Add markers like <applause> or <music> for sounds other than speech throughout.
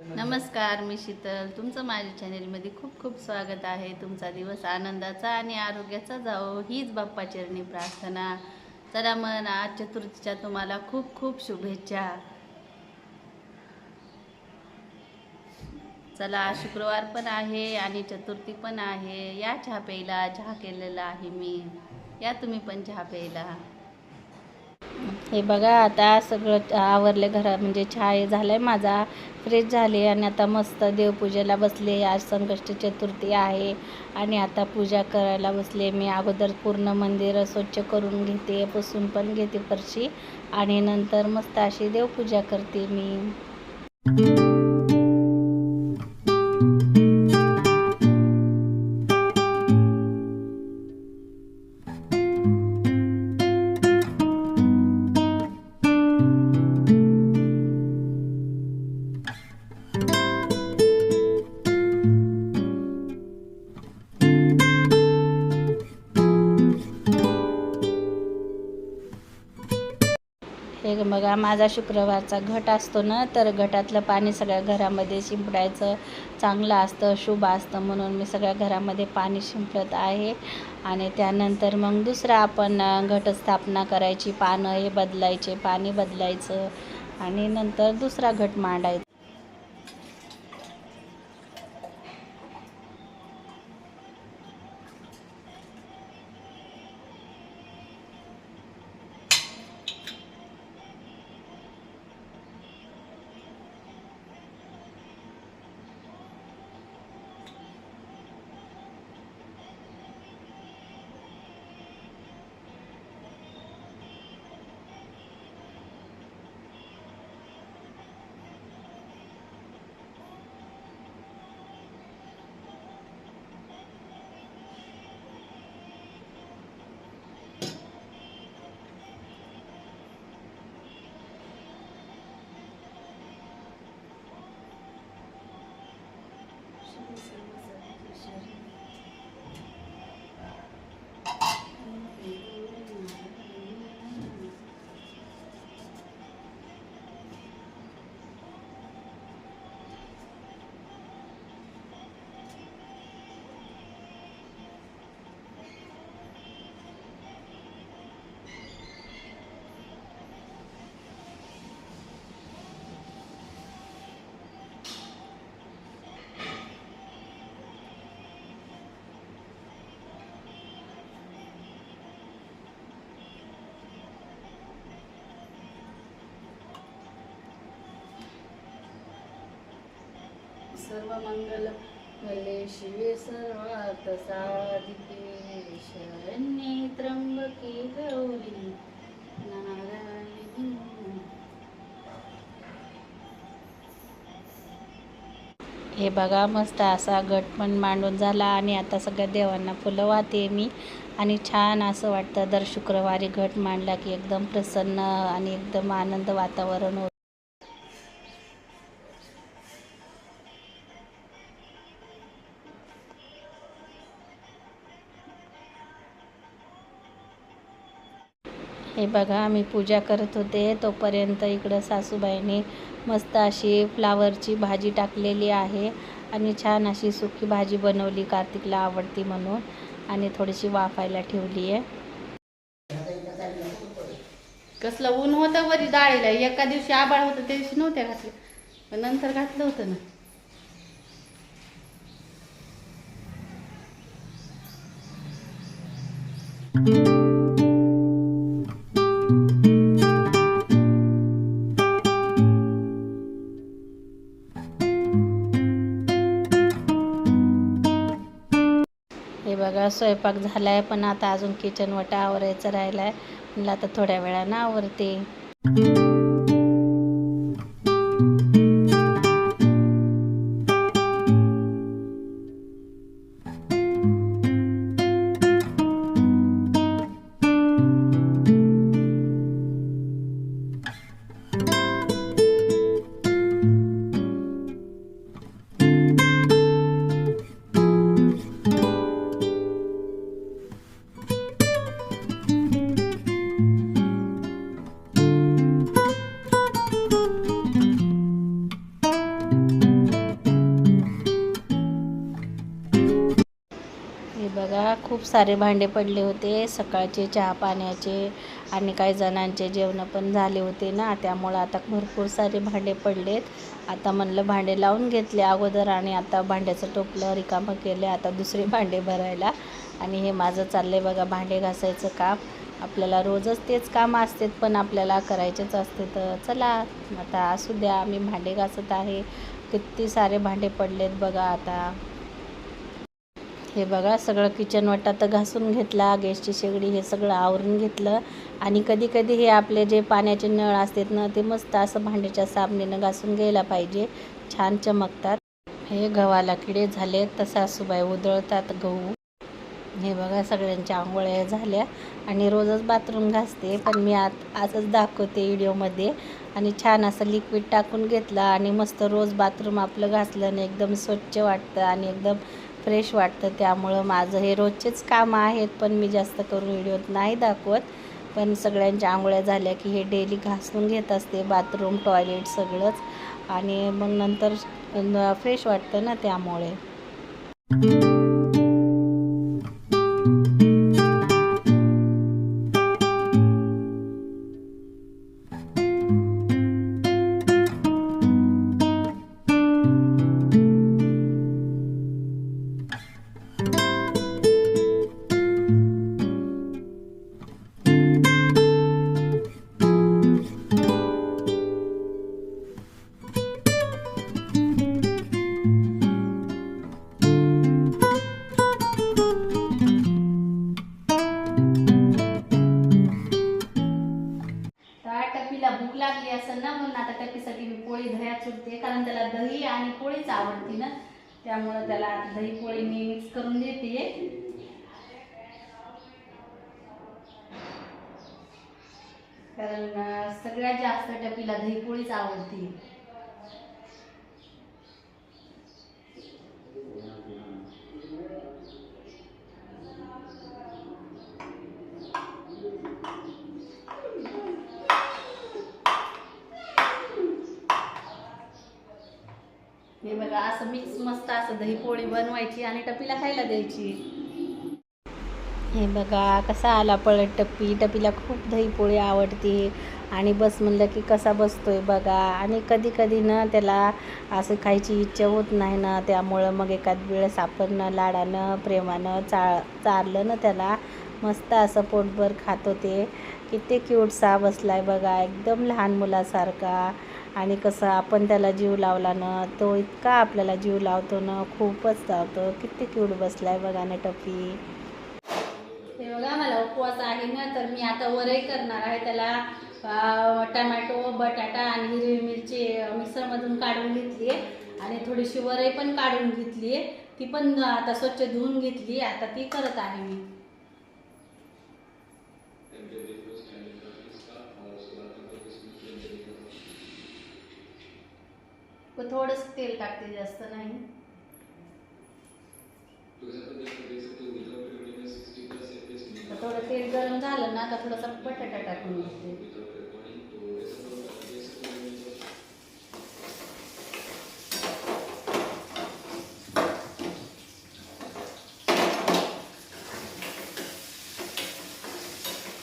नमस्कार मी शीतल. तुमचं माझ्या चॅनेलमध्ये खूप खूप स्वागत आहे. तुमचा दिवस आनंदाचा आणि आरोग्याचा जावो. हीच बाप्पाचरणी प्रार्थना. चला मन आज चतुर्थीच्या तुम्हाला खूप खूप शुभेच्छा. चला शुक्रवार पण आहे आणि चतुर्थी पण आहे. या चहा प्यायला चहा केलेला आहे मी. या तुम्ही पण चहा प्यायला. हे बघा आता सगळं आवरले घरा म्हणजे छाय झालं आहे माझा. फ्रेश झाले आणि आता मस्त देवपूजेला बसले. आज संकष्टी चतुर्थी आहे आणि आता पूजा करायला बसले. मी अगोदर पूर्ण मंदिर स्वच्छ करून घेते पुसून पण घेते फरशी आणि नंतर मस्त अशी देवपूजा करते मी. बघा माझा शुक्रवारचा घट असतो ना तर घटातलं पाणी सगळ्या घरामध्ये शिंपडायचं चांगलं असतं शुभ असतं म्हणून मी सगळ्या घरामध्ये पाणी शिंपडत आहे. आणि त्यानंतर मग दुसरं आपण घटस्थापना करायची पानं हे बदलायचे पाणी बदलायचं आणि नंतर दुसरा घट मांडायचा. सर्व मंगल भले शिवे सर्वात साधिके शरण्ये त्र्यंबके गौरी नारायणी हे बघा मस्त असा गट पण मांडून झाला आणि आता सगळ्या देवांना फुलं वाहते मी. आणि छान असं वाटतं दर शुक्रवारी घट मांडला की एकदम प्रसन्न आणि एकदम आनंद वातावरण होतं. हे बघा मी पूजा करत होते. तोपर्यंत इकडं सासूबाईने मस्त अशी फ्लावरची भाजी टाकलेली आहे आणि छान अशी सुकी भाजी बनवली कार्तिकला आवडती म्हणून आणि थोडीशी वाफायला ठेवली आहे. कसलं ऊन होतं वरी डाळीला. एका दिवशी आबाळ होतं त्या दिवशी नव्हत्या घातलं पण नंतर घातलं होतं ना. स्वयंपाक झाला स्वयंपाक झालाय पण आता अजून किचन वटा आवरायचं राहिलाय. म्हणलं आता थोड्या वेळानं आवरते. खूप सारे भांडे पडले होते. सकाळचे चहा पाण्याचे आणि काही जणांचे जेवणं पण झाले होते ना. त्यामुळं आता भरपूर सारे भांडे पडलेत. आता म्हणलं भांडे लावून घेतले अगोदर आणि आता भांड्याचं टोपलं रिकामं केलं आता दुसरे <laughs> भांडे भरायला. आणि हे माझं चाललं आहे बघा भांडे घासायचं काम. आपल्याला रोजच तेच काम असतात पण आपल्याला करायचेच असते तर चला. आता असू द्या मी भांडे घासत आहे. किती सारे भांडे पडलेत बघा आता. हे बघा सगळं किचन वाटा तर घासून घेतला गॅसची शेगडी हे सगळं आवरून घेतलं. आणि कधी कधी हे आपले जे पाण्याचे नळ असतात ना ते मस्त असं भांड्याच्या साबणीनं घासून घ्यायला पाहिजे. छान चमकतात. हे गव्हाला किडे झाले तर सासूबाई उधळतात गहू. हे बघा सगळ्यांच्या आंघोळ्या झाल्या. आणि रोजच बाथरूम घासते पण मी आत आजच दाखवते व्हिडिओमध्ये. आणि छान असं लिक्विड टाकून घेतलं आणि मस्त रोज बाथरूम आपलं घासलं आणि एकदम स्वच्छ वाटतं आणि एकदम फ्रेश वाटतं. त्यामुळं माझं हे रोजचेच कामं आहेत पण मी जास्त करून व्हिडिओत नाही दाखवत. पण सगळ्यांच्या आंघोळ्या झाल्या की हे डेली घासून घेत असते बाथरूम टॉयलेट सगळंच. आणि मग नंतर फ्रेश वाटतं ना त्यामुळे. आणि आवडती ना. त्यामुळं त्याला आता दही पोळी मी मिक्स करून देते. कारण सगळ्यात जास्त टपीला दही पोळीच आवडती. हे बघा असं मिक्स मस्त असं दही पोळी बनवायची आणि टपीला खायला द्यायची. हे बघा कसा आला पळत टप्पी. टपीला खूप दही पोळी आवडते. आणि बस म्हणलं की कसा बसतोय बघा. आणि कधी कधी ना त्याला असं खायची इच्छा होत नाही ना त्यामुळं मग एखाद वेळेस आपण लाडानं प्रेमानं चा चारलं ना त्याला मस्त असं पोटभर खातो ते किती क्यूटसा बसलाय बघा एकदम लहान मुलासारखा. आणि कसं आपण त्याला जीव लावला ना तो इतका आपल्याला जीव लावतो ना खूपच लावतो किती क्यूट आहे बघा ना टपी हे बघा मला उपवास आहे ना तर मी आता वरही करणार आहे त्याला टमॅटो बटाटा आणि हिरवी मिरची मिक्सरमधून काढून घेतली आहे. आणि थोडीशी वरई पण काढून घेतली आहे. ती पण आता स्वच्छ धुवून घेतली आता ती करत आहे मी. थोडंच तेल टाकते जास्त नाही. थोडं तेल गरम झालं ना आता थोडासा बटाटा टाकून घेते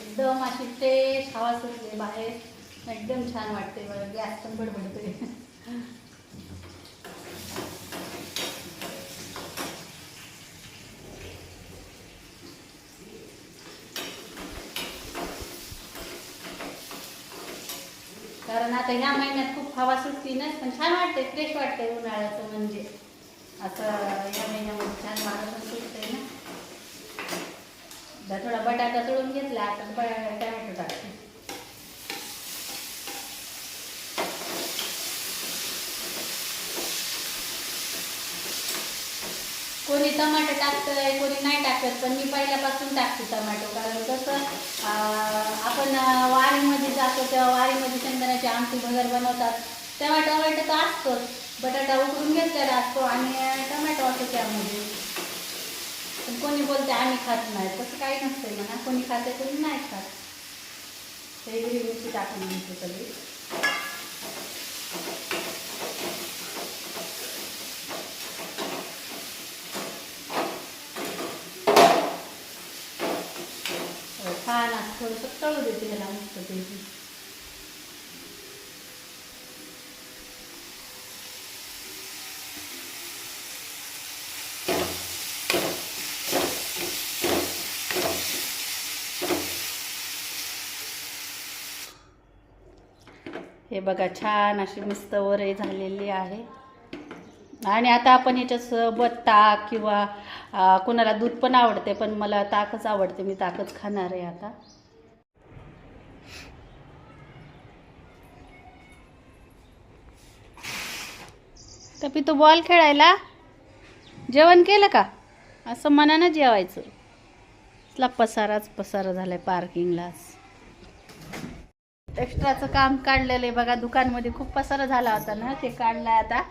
एकदम अशी फ्रेश हवा सुटली बाहेर. एकदम छान वाटते बघा गॅस पण बडबडतोय. कारण आता ह्या महिन्यात खूप हवा सुटती ना पण छान वाटते फ्रेश वाटते उन्हाळ्याचं म्हणजे. असं या महिन्यामध्ये छान वारं पण सुटतंय ना. थोडा बटाटा तळून घेतला आता ब- टमॅटो टाकते कोणी टमाटो टाकतंय कोणी नाही टाकत पण मी पहिल्यापासून टाकते टमाटो. कारण कसं आपण वारीमध्ये जातो तेव्हा वारीमध्ये शेंगदाण्याची आमटी वगैरे बनवतात. तेव्हा टोमॅटो तर असतोच बटाटा उकडून घेतलेला असतो आणि टमॅटो असतो त्यामध्ये. पण कोणी बोलते आम्ही खात नाही. तसं काही नसतंय म्हणा कोणी खाते कोणी नाही खात. ते हिरवी मिरची टाकून घेते सगळी. थोडंसं ह्याला मस्त हे बघा छान अशी मस्त वरई झालेली आहे. आणि आता आपण याच्यासोबत ताक किंवा कुणाला दूध पण आवडते पण मला ताकच आवडते मी ताकच खाणार आहे आता. तर तो बॉल खेळायला जेवण केलं का? असं मनानं जेवायचं. तिला पसाराच पसारा झालाय पार्किंगलाच एक्स्ट्राचं काम काढलेलं आहे बघा दुकानमध्ये खूप पसारा झाला होता ना ते काढलंय आता.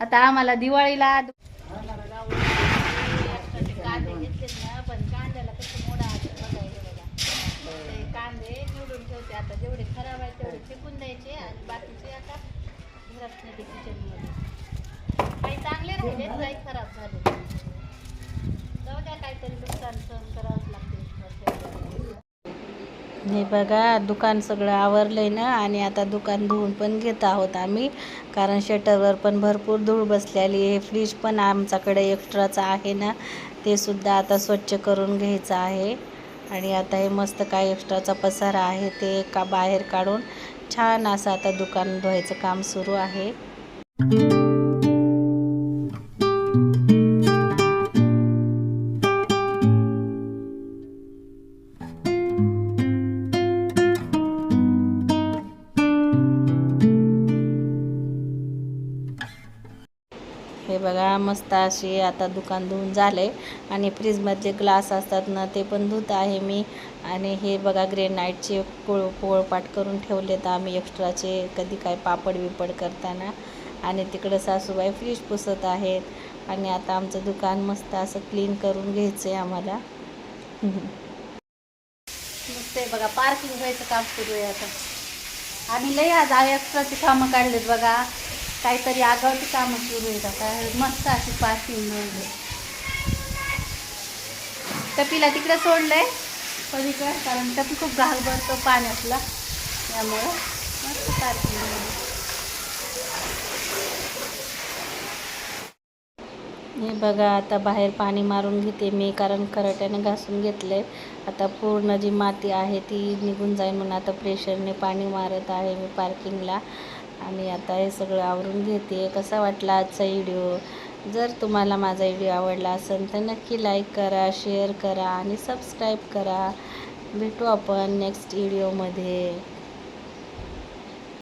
आता आम्हाला दिवाळीला कांदे घेतले ना पण कांद्याला कसं मोडा ते कांदे निवडून ठेवते आता जेवढे खराब आहेत तेवढे फेकून द्यायचे आणि बाकीचे आता घरात किचनमध्ये चांगले राहिले काही खराब झाले. जाऊ द्या काहीतरी नुकसान सहन करावंच लागते हे बघा दुकान सगळं आवरलंय ना आणि आता दुकान धुवून पण घेत आहोत आम्ही. कारण शटरवर पण भरपूर धूळ बसलेली आहे. फ्रीज पण आमच्याकडे एक्स्ट्राचं आहे ना ते सुद्धा आता स्वच्छ करून घ्यायचं आहे. आणि आता हे मस्त काय एक्स्ट्राचा पसारा आहे ते का बाहेर काढून छान असं आता दुकान धुवायचं काम सुरू आहे. हे बघा मस्त अशी आता दुकान धुवून झाले. आणि फ्रीजमधले ग्लास असतात ना ते पण धुत आहे मी. आणि हे बघा ग्रेनाईटचे पोळ पोळपाट करून ठेवलेत आम्ही एक्स्ट्राचे कधी काय पापड बिपड करताना. आणि तिकडं सासूबाई फ्रीज पुसत आहेत. आणि आता आमचं दुकान मस्त असं क्लीन करून घ्यायचं आहे आम्हाला. मस्त आहे बघा पार्किंग व्हायचं काम सुरू आहे आता. आम्ही लय आज एक्स्ट्राची कामं काढलेत बघा. काहीतरी आगावची कामं सुरू येतात आता. मस्त अशी पार्किंग म्हणजे टपीला तिकडे सोडलंय पलीकडे कारण टपी खूप घाल भरतो पाण्यातला. त्यामुळं मस्त पार्किंग हे बघा आता बाहेर पाणी मारून घेते मी कारण करट्याने घासून घेतले आता पूर्ण जी माती आहे ती निघून जाईल म्हणून आता प्रेशरने पाणी मारत आहे मी पार्किंगला आणि आता हे सगळं आवरून घेते. कसा वाटला आजचा व्हिडिओ जर तुम्हाला माझा व्हिडिओ आवडला असेल तर नक्की लाईक करा शेअर करा आणि सबस्क्राईब करा. भेटू आपण नेक्स्ट व्हिडिओमध्ये